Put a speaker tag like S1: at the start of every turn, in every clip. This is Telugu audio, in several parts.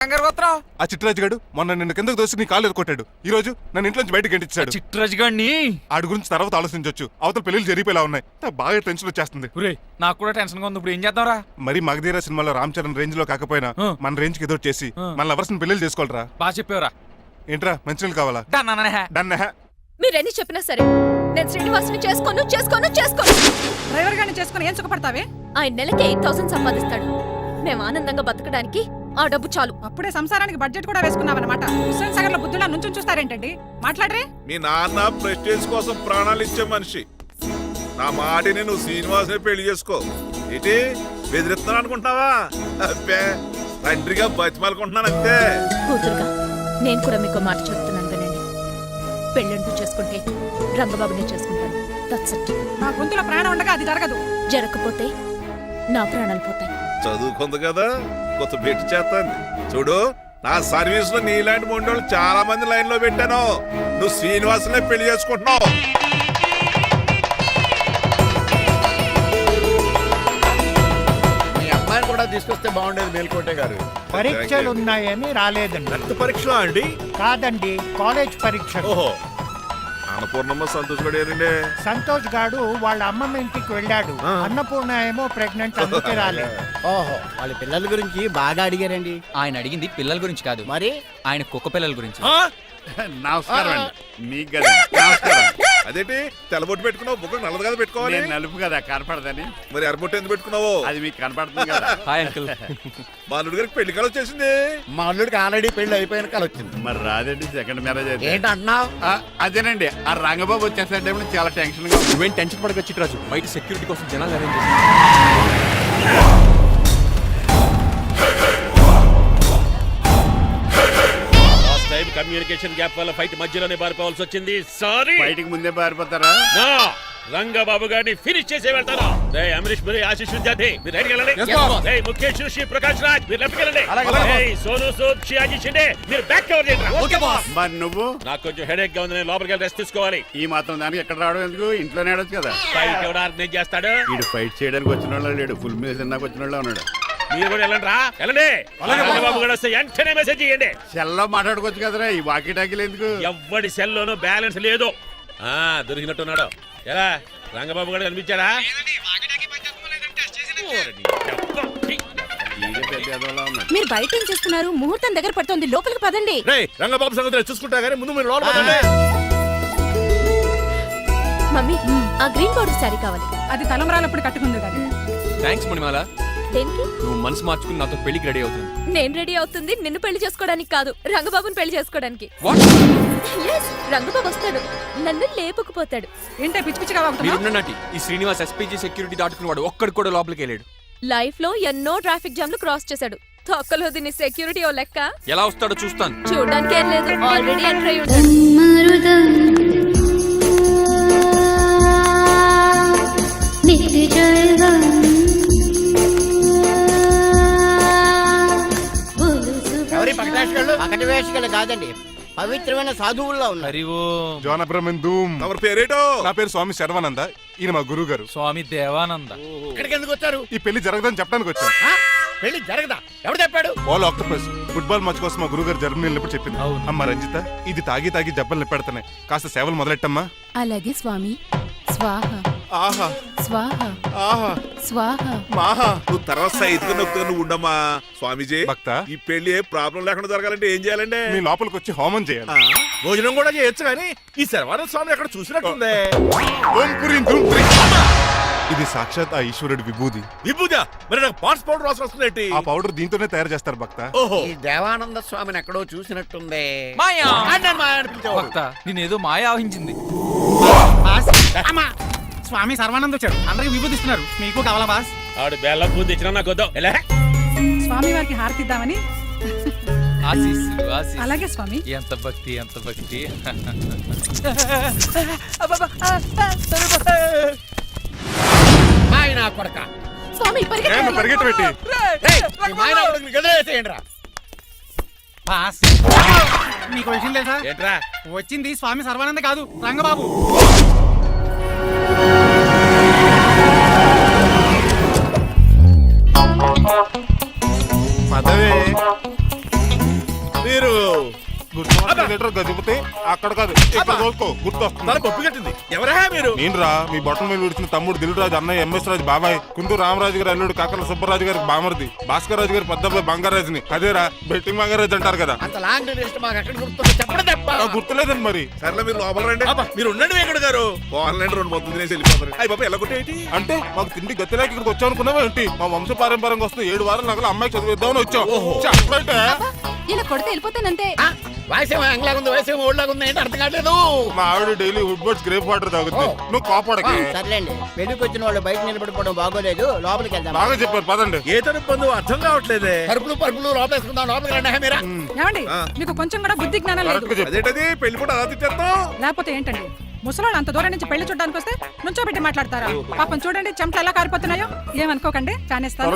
S1: కంగారు పోతున్నావు
S2: ఆ చిట్రాజు గాడు మొన్న నిన్ను కిందకు దోసి నీ కాలు కొట్టాడు ఈ రోజు నన్ను ఇంట్లో నుంచి బయటకు గంటించాడు.
S1: చిట్రాజు గాడిని?
S2: ఆడి గురించి తర్వాత ఆలోచించవచ్చు అవతల పెళ్ళిళ్ళు జరిగిపోయేలా ఉన్నాయి. నాకు బాగా టెన్షన్ వచ్చేస్తుంది.
S1: ఒరే నాకు కూడా టెన్షన్గా ఉంది. ఇప్పుడు ఏం చేద్దాంరా?
S2: మరి మగధీర సినిమాలో రామ్ చరణ్ రేంజ్లో కాకపోయినా. మన రేంజ్కి ఏదో ఒకటి చేసి. మన లవర్స్ పెళ్ళి చేసుకోవాలరా.
S1: బాగా చెప్పేవరా.
S2: ఏంట్రా మంచినీళ్ళు కావాలా? డన్
S3: మీరెన్ని చెప్పినా సరే నేను శ్రీనివాసుని చేసుకోను చేసుకోను చేసుకోను.
S4: డ్రైవర్ గారిని చేసుకుని ఏం సుఖపడతావే?
S3: ఆయన నెలకి ఎయిట్ థౌసండ్ సంపాదిస్తాడు. మేము ఆనందంగా బతకడానికి ఆ డబ్బు చాలు.
S4: అప్పుడే సంసారానికి బడ్జెట్ కూడా వేసుకున్నావన్నమాట. హుస్సేన్ సాగర్లో బుద్ధులా నుంచి చూస్తారేంటండి? మాట్లాడరే.
S5: మీ నాన్న ప్రెస్టేజ్ కోసం ప్రాణాలు ఇచ్చే మనిషి. నా మాటిని నువ్వు శ్రీనివాసే పెళ్ళి చేసుకో. ఏంటి? బెదిరిస్తున్నాను అనుకుంటున్నావా? అబ్బే తండ్రిగా బతిమాలకుంటున్నాను అంతే.
S3: కూతురుగా నేను కూడా మీకు మాట చెప్తున్నాను వినండి. పెళ్ళంటూ చేసుకుంటే రంగబాబునే చేసుకుంటాను. దట్స్ ఇట్
S4: నా గొంతులో ప్రాణం ఉండగా అది జరగదు.
S3: జరగకపోతే నా ప్రాణాలు పోతాయి.
S5: చదువుకుంది కదా? కొత్త బెట్టి చేస్తాను చూడు నా సర్వీస్లో నీలాంటి మొండోళ్ళు చాలా మంది లైన్లో పెట్టాను. నువ్వు శ్రీనివాసనే పెళ్ళి చేసుకుంటున్నావు.
S6: అమ్మాయిని కూడా తీసుకొస్తే బాగుండేది మేల్కోటే గారు.
S7: పరీక్షలు ఉన్నాయని రాలేదండి.
S5: రక్త పరీక్ష అండి?
S7: కాదండి కాలేజ్ పరీక్షలు.
S5: ఓహో. అన్నపూర్ణమ్మ సంతోష్ గడియారండి
S7: సంతోష్ గాడు వాళ్ళ అమ్మమ్మ ఇంటికి వెళ్ళాడు. అన్నపూర్ణ ఏమో ప్రెగ్నెంట్ అందుకే రాలేదు
S6: ఓహో వాళ్ళ పిల్లల గురించి బాగా అడిగారండి.
S1: ఆయన అడిగింది పిల్లల గురించి కాదు.
S6: మరి?
S1: ఆయన కుక్క పిల్లల గురించి.
S8: నమస్కారం అండి. మీకు కదా నమస్కారం.
S5: అదేంటి? తెల్లబొట్టు పెట్టుకున్నావు బుక్క నల్లది కదా పెట్టుకోవాలి?
S8: నేను నలుపు కదా కనపడదని.
S5: మరి ఎర్రబొట్టు ఎందుకు పెట్టుకున్నావు?
S8: అది మీకు కనపడుతుంది కదా.
S1: Hi uncle.
S5: మా అల్లుడి గారికి పెళ్ళి కాలం వచ్చేసింది.
S6: మా అల్లుడికి ఆల్రెడీ పెళ్ళి అయిపోయిన కాల వచ్చింది.
S8: మరి రాదండి సెకండ్ మ్యారేజ్ అయితే.
S6: ఏంటంటున్నావు?
S8: ఆ, అదేనండి ఆ రంగబాబు వచ్చేసే టైంలో చాలా టెన్షన్గా ఉంది.
S1: నువ్వేం టెన్షన్ పడక చిట్రాజు. బయట సెక్యూరిటీ కోసం జనాలు అరేంజ్
S9: లాస్ట్ కమ్యూనికేషన్ గ్యాప్ వల్ల ఫైట్ మధ్యలోనే పారిపోవాల్సి వచ్చింది. సారీ.
S8: బయటికి ముందే పారిపోతారా?
S9: నా రంగబాబు గారిని ఫినిష్ చేసి వెళ్తాను. రే అమరీష్ పురి ఆశీష్ విద్యార్థి. మీరు రైట్ వెళ్ళండి. రే ముఖేష్ శ్రీ ప్రకాష్ రాజ్. మీరు లెఫ్ట్ వెళ్ళండి. రే సోను సూద్ షియాజీ షిండే. మీరు బ్యాక్ కవర్ చేయండి
S8: మరి నువ్వు?
S9: నాకు కొంచెం హెడేక్గా ఉంది నేను లోపలికి వెళ్ళి రెస్ట్ తీసుకోవాలి.
S8: ఈ మాత్రం దానికి ఎక్కడ రావడం ఎందుకు? ఇంట్లోనే ఆడొచ్చు కదా.
S9: ఫైట్ ఎవడు ఆర్గనైజ్ చేస్తాడు?
S8: వీడు ఫైట్ చేయడానికి వచ్చిన వాళ్ళు లేడు. ఫుల్ మీద తిన్నాక వచ్చిన వాళ్ళు ఉన్నాడు.
S9: మీరు కూడా వెళ్ళండి రా. వెళ్ళండి. రంగబాబు గారు వస్తే వెంటనే మెసేజ్ చేయండి.
S8: సెల్లో మాట్లాడుకోవచ్చు కదరా ఈ వాకి టాకీలు ఎందుకు?
S9: ఎవ్వడి సెల్లోనూ బ్యాలెన్స్ లేదు. ఆ దొరికినట్టున్నాడు ఎలా? రంగబాబు గారు కనిపించాడా?
S3: మీరు బయట ఏం చేస్తున్నారు? ముహూర్తం దగ్గర పడుతోంది. లోపలికి పదండి.
S5: రంగబాబు సంగతి చూసుకుంటా గానీ ముందు మీరు లోపల పదండి.
S3: మమ్మీ ఆ గ్రీన్ బోర్డర్ శారీ కావాలి.
S4: అది తలంబరాలప్పుడు కట్టుకుంది కానీ
S1: థ్యాంక్స్ మణిమాల.
S3: దేనికి?
S1: నువ్వు మనసు మార్చుకుని నాతో పెళ్ళికి రెడీ అవుతుంది
S3: నేను రెడీ అవుతుంది నిన్ను పెళ్ళి చేసుకోవడానికి కాదు రంగబాబుని పెళ్ళి చేసుకోవడానికి.
S1: వాట్
S3: Yes, రంగబాబు వస్తాడు. నన్ను లేపుకుపోతాడు.
S4: ఏంటే పిచ్చి పిచ్చిగా వాగుతున్నావు?
S1: మీరున్న నాటి ఈ శ్రీనివాస్ ఎస్పీజీ సెక్యూరిటీ దాటుకుని ఒక్కడు కూడా లోపలికి వెళ్ళాడు.
S3: లైఫ్లో ఎన్నో ట్రాఫిక్ జామ్లు క్రాస్ చేశాడు. తొక్కలో దీన్ని సెక్యూరిటీ ఓ లెక్క.
S1: ఎలా వస్తాడో చూస్తాను.
S3: చూడడానికి ఏం లేదు. ఆల్రెడీ ఎంటర్ అయి ఉంటాడు
S6: పక్కవేషగాళ్ళు పక్కన వేషగాళ్ళు కాదండి. పవిత్రమైన సాధువుల్లో ఉన్నారు.
S1: హరి
S5: తమరి పేరేటో?
S2: నా పేరు స్వామి శర్వానంద. ఈయన మా గురువు గారు
S1: స్వామి దేవానంద.
S6: ఇక్కడికి ఎందుకు వచ్చారు?
S2: ఈ పెళ్ళి జరగదని చెప్పడానికి వచ్చాం.
S6: ఆ? పెళ్ళి జరగదా? ఎవడు చెప్పాడు?
S2: బాల్ ఆక్టోపస్ ఫుట్బాల్ మ్యాచ్ కోసం మా గురువు గారు జర్మనీ వెళ్ళినప్పుడు చెప్పింది.
S1: అవును.
S2: అమ్మ రంజిత ఇది తాగి తాగి జబ్బలు నిప్పెడుతున్నాయి కాస్త సేవలు మొదలెట్టమ్మా.
S10: అలాగే స్వామి. స్వాహ.
S5: ఆహా.
S10: స్వాహ.
S5: ఆహా.
S10: స్వాహ.
S5: మాహా. నువ్వు తర్వాత సైతుగా నొక్కుతా నువ్వు ఉండమ్మా స్వామీజీ.
S2: భక్త.
S5: ఈ పెళ్ళి ఏ ప్రాబ్లం లేకుండా జరగాలంటే ఏం చేయాలండి?
S2: మీ లోపలికి వచ్చి హోమం చేయాలి.
S5: భోజనం కూడా చేయొచ్చు కానీ ఈ శర్వానంద స్వామి ఎక్కడ చూసినట్టుంది.
S2: ఓం. పురీం ధూం పురీం. ఇది సాక్షాత్ ఆ ఈశ్వరుడి విభూది
S5: విభూజ మరి నాకు పాట్స్ పౌడర్ వాసన వస్తుందేంటి
S2: ఆ పౌడర్ దీంతోనే తయారు చేస్తారు భక్త.
S5: ఓహో.
S6: ఈ దేవానంద స్వామిని ఎక్కడో చూసినట్టుంది.
S1: మాయా. భక్త నేనేదో మాయ ఆవహించింది
S7: స్వామి సర్వానంద్ వచ్చాడు. అందరికి విభూతిస్తున్నారు. మీకు కావాలా బాస్?
S9: ఆడు బెల్లం తెచ్చినా నాకు వద్దాం. ఎలా
S4: స్వామి వారికి హారతిద్దామని.
S1: ఆశీస్సులు ఆశీస్సులు.
S4: అలాగే స్వామి.
S1: ఎంత భక్తి ఎంత భక్తి.
S6: మాయ నా కొడక.
S3: స్వామి
S2: పరిగెట్టబెట్టి
S7: బాస్. మీకు విషయం తెలుసా?
S9: ఏంట్రా?
S7: వచ్చింది స్వామి సర్వానంద కాదు Rangababu.
S2: Manda
S5: ver. Little.
S2: Litre గదిపితే అక్కడ కాదు ఇక్కడ చూసుకో గుర్తొస్తుంది.
S5: తల పప్పు కట్టింది. ఎవరా మీరు?
S2: నేను రా మీ బొట్టల మీద విడిచిన తమ్ముడు దిల్ రాజు అన్నయ్య ఎంఎస్ రాజు బాబాయ్. కుందూరు రామరాజు గారి అల్లుడు కాకల సుబ్బరాజు గారికి బామర్ది. భాస్కర్ రాజు గారి పెద్దబ్బాయి బంగారాజుని. అదేరా బెట్టింగ్ బంగారాజు అంటారు కదా.
S6: అంత లాంగ్ లిస్ట్ మాకు ఎక్కడ గుర్తుందో? చెప్పడం తప్ప.
S2: నాకు గుర్తులేదండి మరి.
S5: సర్లే మీరు లోపల రండి. మీరు ఉండండి వెంకట గారు. ఆన్లైన్ రెండు మొత్తం తినేసి వెళ్ళిపోతారు. అయ్యి బాబా ఎలా కొట్టేటి?
S2: అంటే మాకు తిండి గతిలేక ఇక్కడికి వచ్చాం అనుకున్నావా ఏంటి? మా వంశ పారంపర్యంగా వస్తుంది ఏడు వారాలు నగలు అమ్మాయి చదివిద్దామని వచ్చాం.
S10: ఇలా కొడితే వెళ్ళిపోతానంతే.
S6: వయసేమో ఎంగ్లాగా ఉంది వయసేమో ఓళ్ళగా ఉంది ఏంటి అర్థం కావట్లేదు?
S2: మా ఆవిడ daily wood birds grape water తాగుతుంది. నువ్వు కోపడకి.
S6: సర్లేండి. పెళ్ళికి వచ్చిన వాళ్ళు బయట నిలబడిపోవడం బాగోలేదు. లోపలికి వెళ్దాం.
S2: బాగా చెప్పారు పదండి.
S5: ఏ తరపు బంధువు అర్థం కావట్లేదే.
S6: పరుపులు పరుపులు లోపలేసుకుందాం లోపలికి రండి మీరా
S4: ఏమండి? మీకు కొంచెం కూడా బుద్ధి జ్ఞానం లేదు.
S5: అదేంటది? పెళ్ళి కూడా అలా తిట్టేస్తాం
S4: లేకపోతే ఏంటండి? ముసలాళ్ళు అంత దూరం నుంచి పెళ్ళి చూడడానికి వస్తే నుంచోబెట్టి మాట్లాడతారా? పాపం చూడండి చెమటలు ఎలా కారిపోతున్నాయో? ఏమనుకోకండి కానేస్తాను.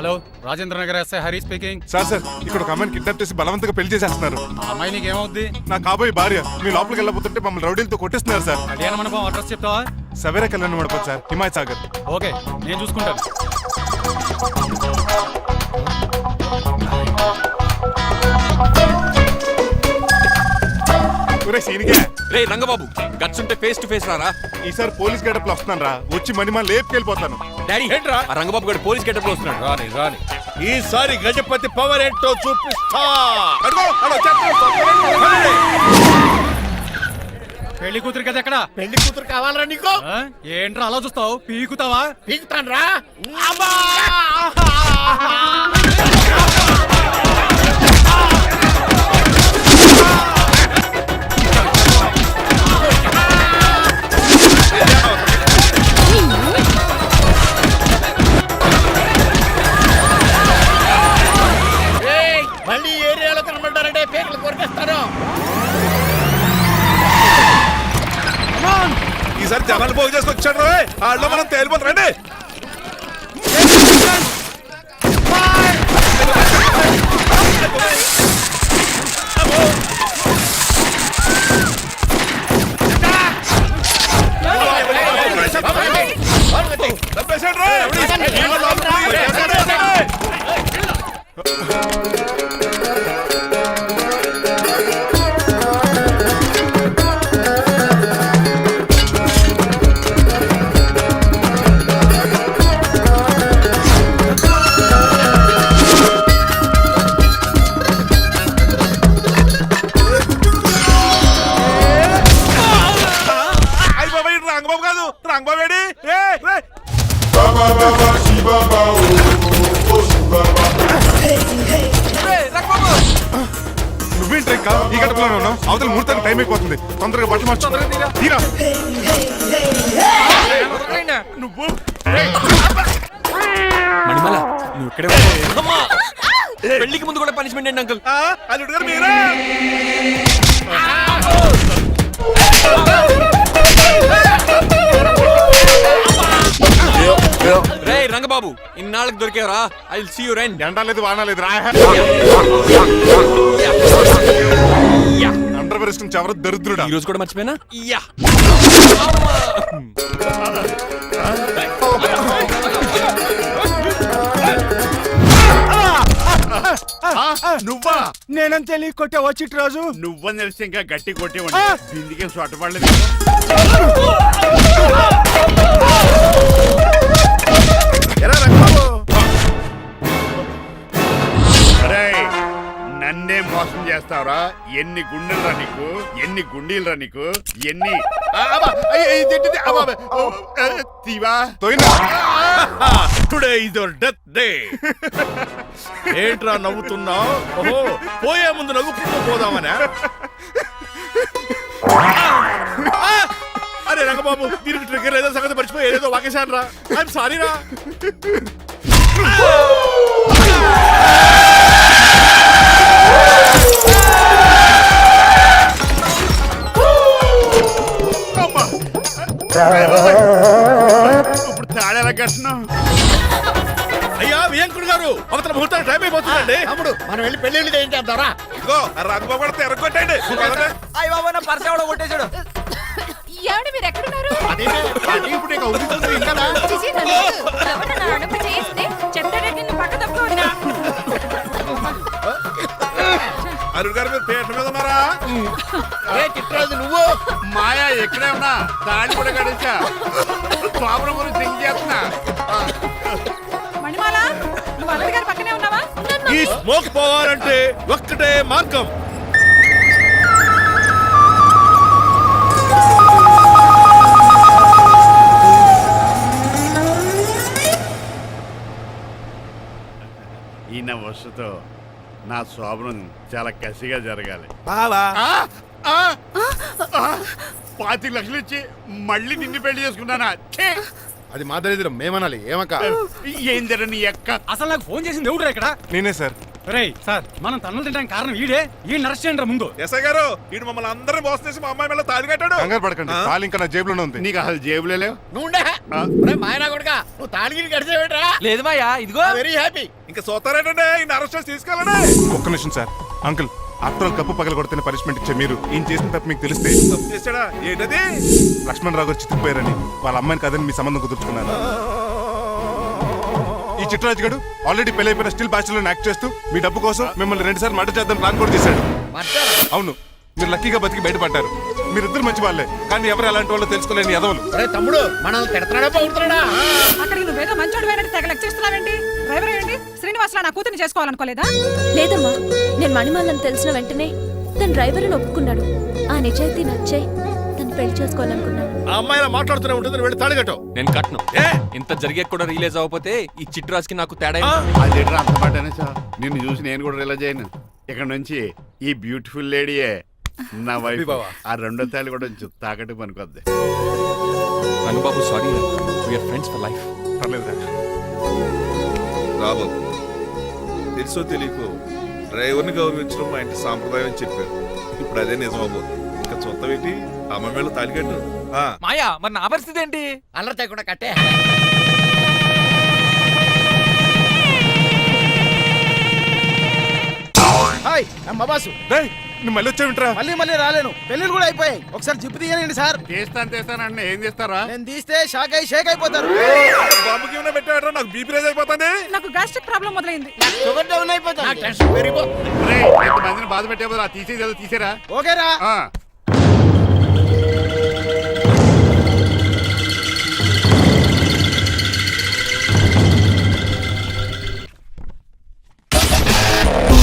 S11: Hello Rajendra Nagar SI Hari speaking.
S2: Sir sir ఇక్కడ ఒక అమ్మాయిని కిడ్నాప్ చేసి బలవంతంగా పెళ్ళి చేసేస్తున్నారు.
S11: ఆ అమ్మాయి నీకు ఏమవుద్ది
S2: నా కాబోయే భార్య మీ లోపలికి వెళ్ళబోతుంటే మమ్మల్ని రౌడీలతో కొట్టిస్తున్నారు సార్.
S11: కళ్యాణ మండపం అడ్రస్ చెప్తావా?
S2: సవేరా కళ్యాణ్ మండపం సార్. హిమాయత్ సాగర్.
S11: ఓకే నేను చూసుకుంటాను.
S2: ఒరే సీనిగా
S1: రే రంగబాబు గట్స్ ఉంటే ఫేస్ టు ఫేస్ రారా?
S2: ఈసారి పోలీస్ గడప లో వస్తున్నాను రా. వచ్చి మనీ మా లేపుకెళ్ళిపోతాను.
S1: డాడీ ఆ రంగబాబు గారు పోలీస్ గెటప్లో వస్తున్నాడు.
S5: రాని రాని. ఈసారి గజపతి పవర్ ఏంటో చూపిస్తా.
S11: పెళ్ళి కూతురు కదా ఎక్కడ
S6: పెళ్ళి కూతురు కావాలరా నీకు?
S11: ఆ? ఏంట్రా అలా చూస్తావు? పీకుతావా?
S6: పీకుతాను రా
S5: ఈసారి జనాలు పోగు చేసుకొచ్చాడు రోయ్ వాళ్ళు మనం తేలిపోతారండి చంపేశాడు
S2: నువ్వేంటి ఇంకా ఈ గడపలోనే ఉన్నావు. అవతల ముహూర్తానికి టైం అయిపోతుంది. తొందరగా బట్టలు మార్చు తీరా నువ్వు
S1: మణిమల నువ్వు ఇక్కడే! పెళ్ళికి ముందు కూడా పనిష్మెంట్ ఏంటి అంకుల్?
S5: అల్లుడు గారు మీరా
S1: రంగబాబు ఇన్నాళ్ళకి దొరికేవరా? ఐ విల్ సీ యు రెన్
S2: ఎండ లేదు వాన లేదు రా అండర్ వేసుకుని చెవర దరిద్రుడా?
S1: ఈ రోజు కూడా మర్చిపోయినా? యా.
S5: నువ్వా?
S7: నేనం తెలియ కొట్టే వచ్చి రోజు
S8: నువ్వని తెలిసి ఇంకా గట్టి కొట్టి ఉండి బిందికి చొట్టపడలేదు
S5: ఎరా రంగబాబు
S8: నన్నే మోసం చేస్తావురా? ఎన్ని గుండెలరా నీకు? ఎన్ని గుండీలరా నీకు? ఎన్ని?
S5: Today is your death day ఏంట్రా నవ్వుతున్నావు? ఓహో పోయే ముందు నవ్వుకుంటూ పోదామనా! అరే రంగబాబు దీనికి ట్రిగ్గర్ ఏదో సంగతి మర్చిపోయి ఏదో వాకేశాను రా ఐఎమ్ సారీ రా
S8: తగ్గట్టును
S5: అయ్యా వియంకుడు గారు అవతల ముహూర్తం టైం అయిపోతుందండి.
S6: అమ్ముడు మనం వెళ్ళి పెళ్ళి ఏం చేద్దారా
S5: రంగు పడితే ఎరగొట్టండి అయ్య బాబు
S10: నా పర్స్ ఎవడో
S8: కొట్టేశాడు. ఏమండి మీరు ఎక్కడున్నారు? ఇప్పుడు ఇంకా
S6: ఇంకా నువ్వు?
S8: మాయా ఎక్కడే ఉన్నా తాళి కూడా కడించా ప్రాబ్లం గురించి థింక్ చేస్తున్నా. ఆ,
S4: మణిమాల నువ్వు అల్లుడి గారి పక్కనే ఉన్నావా?
S5: ఈ స్మోక్ పోవాలంటే ఒక్కటే మార్గం.
S8: ఈయన వస్తుతో నా శోభనం చాలా కసిగా జరగాలి.
S5: బావా
S8: ఆ, ఆ, ఆ, పాతిక లక్షలు ఇచ్చి మళ్ళీ నిన్ను పెళ్ళి చేసుకున్నానా ఛే!
S2: అది మా దరిద్రం మేమనాలి ఏమక్క?
S8: ఏం జర నీ ఎక్క
S11: అసలు నాకు ఫోన్ చేసింది ఎవడురా ఇక్కడ?
S2: నేనే సార్.
S11: రే సార్ మనం తన్నులు తినడానికి కారణం ఈడే. ఈ నర్స్ చేయండి ముందు.
S5: ఎస్ఐ గారు వీడు మమ్మల్ని అందరినీ మోసం చేసి మా అమ్మాయి మీద తాళి కట్టాడు.
S2: కంగారు పడకండి తాళి ఇంకా నా జేబులోనే ఉంది.
S8: నీకు అసలు జేబులే లేవు?
S6: నువ్వు ఉండే ఒరేయ్ మాయనా కొడుకా నువ్వు తాళగిరి కడిచేవేట్రా
S1: లేదు మాయా ఇదిగో.
S6: వెరీ హ్యాపీ
S5: ఇంకా చూస్తారేటండి ఈయన అరెస్ట్ చేసి తీసుకెళ్ళండి.
S2: ఒక్క నిమిషం సార్. అంకుల్ ఆఫ్టర్ ఆల్ కప్పు పగల కొడితేనే పనిష్మెంట్ ఇచ్చే మీరు. ఈయన చేసిన తప్పు మీకు తెలిస్తే
S5: తప్పు చేశాడా? ఏంటది?
S2: లక్ష్మణ్ రావు గారు చితికిపోయారని వాళ్ళ అమ్మాయిని కదని మీ సంబంధం కుదుర్చుకున్నాను. ఈ చిట్రాజు గడు ఆల్రెడీ పెళ్ళైపోయిన స్టిల్ బ్యాచులర్ యాక్ట్ చేస్తూ మీ డబ్బు కోసం మిమ్మల్ని రెండు సార్లు మర్డర్ చేద్దాం ప్లాన్ కూడా చేశాడు. అవును. మీరు లక్కీగా బతికి బయటపడ్డారు. మీరిద్దరు మంచి వాళ్ళే. కానీ ఎవరు ఎలాంటి వాళ్ళు తెలుసుకోలేని ఎదవలు
S6: ఒరే తమ్ముడు మనం తిడతాడా పోగుతున్నాడా
S4: అక్కడికి నువ్వేదో మంచోడు పోయినట్టు తెగ లెక్చేస్తున్నావేంటి డ్రైవర్ ఏంటి? శ్రీనివాసరావు నా కూతుర్ని చేసుకోవాలనుకోలేదా?
S3: లేదమ్మా నేను మణిమాలని తెలిసిన వెంటనే తన డ్రైవర్ ఒప్పుకున్నాడు. ఆ నిజాయితీ నచ్చాయి. తను పెళ్ళి చేసుకోవాలనుకున్నాను
S5: ఆ అమ్మాయి మాట్లాడుతూనే ఉంటుంది వెళ్ళి తాళి కట్టు.
S1: నేను కట్ను
S5: ఏ?
S1: ఇంత జరిగే కూడా రిలీజ్ అవ్వకపోతే ఈ చిట్రాజ్కి నాకు తేడా?
S8: అది అంత సార్. నిన్ను చూసి నేను కూడా రిలైజ్ అయ్యాను. ఇక్కడ నుంచి ఈ బ్యూటిఫుల్ లేడీయే నా వైఫ్ ఆ రెండో తాళి కూడా కొంచెం తాకట్టు పనికొద్ది.
S1: Rangababu sorry we are friends for life
S2: పర్లేదురా
S5: రాబోతు తెలుసో తెలియకో డ్రైవర్ని గౌరవించడం మా ఇంటి సాంప్రదాయం అని చెప్పారు. ఇప్పుడు అదే నిజం అవ్వబోతుంది ఇంకా చూస్తాం ఏంటి అమ్మ కట్టు. ఆ,
S1: మాయా మరి నా పరిస్థితి ఏంటి?
S6: అల్లరి తగ్గకుండా కట్టే.
S7: హాయ్ అమ్మ బాసు.
S2: నువ్వు మళ్ళీ వచ్చావింట్రా
S7: మళ్ళీ మళ్ళీ రాలేను. పెళ్ళిళ్ళు కూడా అయిపోయాయి. ఒకసారి జిప్పు తీయనండి సార్.
S8: తీస్తాను తీస్తానండి ఏం చేస్తారా?
S7: నేను తీస్తే షాక్ అయి షేక్ అయిపోతారు.
S5: బాంబుకి ఏమైనా పెట్టాడో నాకు బీపీ రేజ్ అయిపోతుంది.
S4: నాకు గ్యాస్ట్రిక్ ప్రాబ్లం మొదలైంది.
S6: షుగర్ డౌన్ అయిపోతుంది. నాకు టెన్షన్ పెరిగిపోతుంది
S8: రే, ఇంతమందిని బాధ పెట్టే బదులు తీసేది ఏదో తీసేరా?
S7: ఓకేరా.
S8: ఆ.